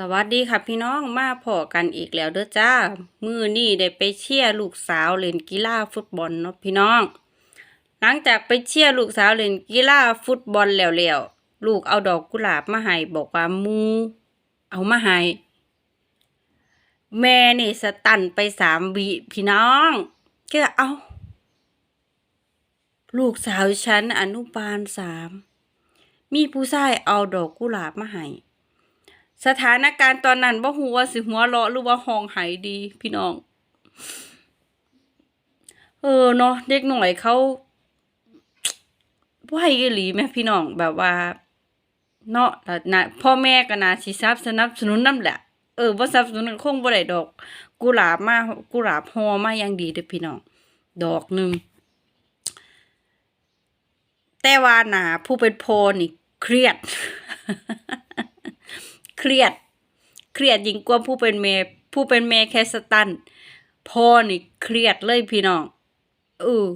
สวัสดีค่ะพี่น้องมาพอกันอีกแล้วเด้อจ้า มือนี่ได้ไปเชียร์ลูกสาวเล่นกีฬาฟุตบอลเนาะพี่น้อง หลังจากไปเชียร์ลูกสาวเล่นกีฬาฟุตบอลแล้วแล้วลูกเอาดอกกุหลาบมาให้บอกว่ามูเอามาให้แม่นี่สตันไปสามวิพี่น้องก็เอา ลูกสาวฉันอนุบาลสามมีผู้ชายเอาดอกกุหลาบมาให้ สถานการณ์ตอนนั้นบ่ฮู้ว่าสิหัวเราะหรือว่าห้องไห้ดี พี่น้อง เออเนาะเด็กหน่อยเขาไหวอีหลีแม่พี่น้องแบบว่า เนาะนะพ่อแม่ก็น่าสิสนับสนับสนุนนำแหละ เออบ่สนับสนุนคงบ่ได้ดอก กุหลาบมากุหลาบหอมาอย่างดีเด้อพี่น้อง ดอกหนึ่งแต่ว่าหนาผู้เป็นโพนี่เครียด เครียด เครียดยิงกว่าผู้เป็นเมผู้เป็นเมแคสตันพ่อนี่เครียดเลยพี่น้องเออ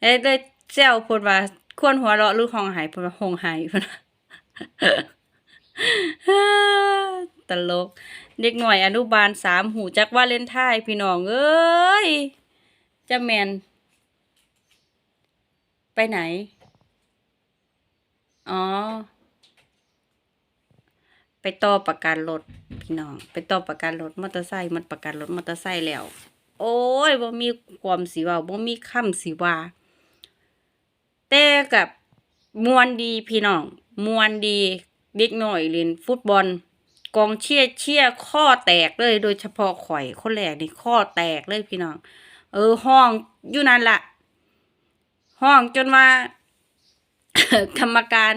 แล้วได้เจ้าพูดว่าควรหัวเราะหรือห้องหายพูดว่าห้องหายพูดตลก เด็กหน่อยอนุบาลสามหูจักว่าเล่นท่ายพี่น้องเอ้ยจะแมนไปไหน อ๋อ ไปต่อประกันรถพี่น้อง ไปต่อประกันรถมอเตอร์ไซค์มันประกันรถมอเตอร์ไซค์แล้ว โอ้ยบ่มีความสิเว้าบ่มีคำสิว่าแต่กับมวนดีพี่น้องมวนดีเด็กหน้อยเล่นฟุตบอล กองเชียร์เชียร์ข้อแตกเลย โดยเฉพาะข่อยคนแรกนี่ข้อแตกเลยพี่น้อง เออห้องอยู่นั่นละห้องจนว่ากรรมการ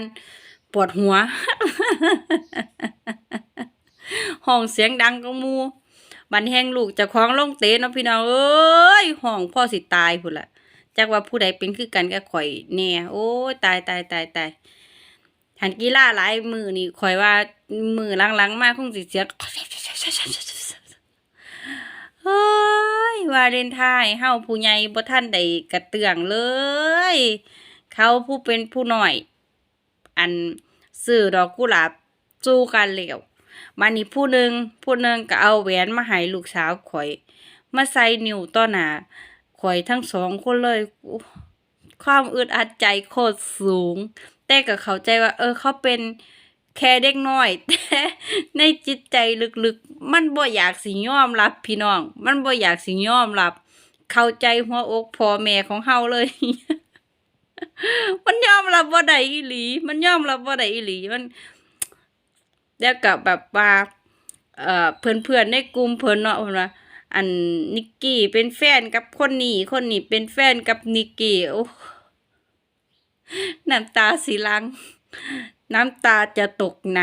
ปวดหัว ห้องเสียงดังก็มู บันแห้งลูกจะคล้าของลงเตะเนาะพี่น้องเอ้ย ห้องพ่อสิตายพุ่นละจักว่าผู้ใดเป็นคือกันกับข่อยแน่โอ้ยตายตายตายตายหันกีฬาหลายมือนี่ข่อยว่ามือหลังๆมากคงสิเสียงเฮ้ยวาเลนไทน์เฮาผู้ใหญ่บ่ทันได้กระเตื้องเลย เขาผู้เป็นผู้หน้อย อันซื้อดอกกุหลาบจู้กันแล้วมานี่ผู้หนึ่งผู้หนึ่งก็เอาแหวนมาให้ลูกสาวข่อย มาใส่นิ้วต่อหน้าข่อยทั้งสองคนเลย ความอึดอัดใจโคตรสูง แต่ก็เข้าใจว่า เออเขาเป็นแค่เด็กน้อย แต่ในจิตใจลึกๆ มันบ่อยากสิยอมรับพี่น้อง มันบ่อยากสิยอมรับ เข้าใจหัวอกพ่อแม่ของเฮาเลย มันยอมรับว่าได้อีหลี มันยอมรับว่าได้อีหลี มันแล้วกับแบบว่าเอ่อเพื่อนๆในกลุ่มเพิ่อนเนาะเพิ่นว่าอันนิกกี้เป็นแฟนกับคนนี้คนนี้เป็นแฟนกับนิกกี้โอ้น้ำตาสิหลัง น้ำตาจะตกใน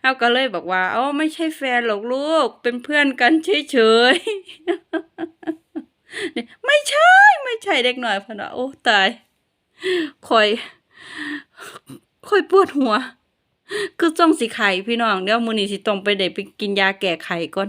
เอาก็เลยบอกว่าอ๋อไม่ใช่แฟนหรอกลูก เป็นเพื่อนกันเฉยๆไม่ใช่ ไม่ใช่เด็กหน่อยพะนะโอ้ตายคอยคอยปวดหัว คือจ้องสิไข่พี่น้องเดี๋ยวมื้อนี้สิต้องไปเด้ไปกินยาแก้ไขก่อน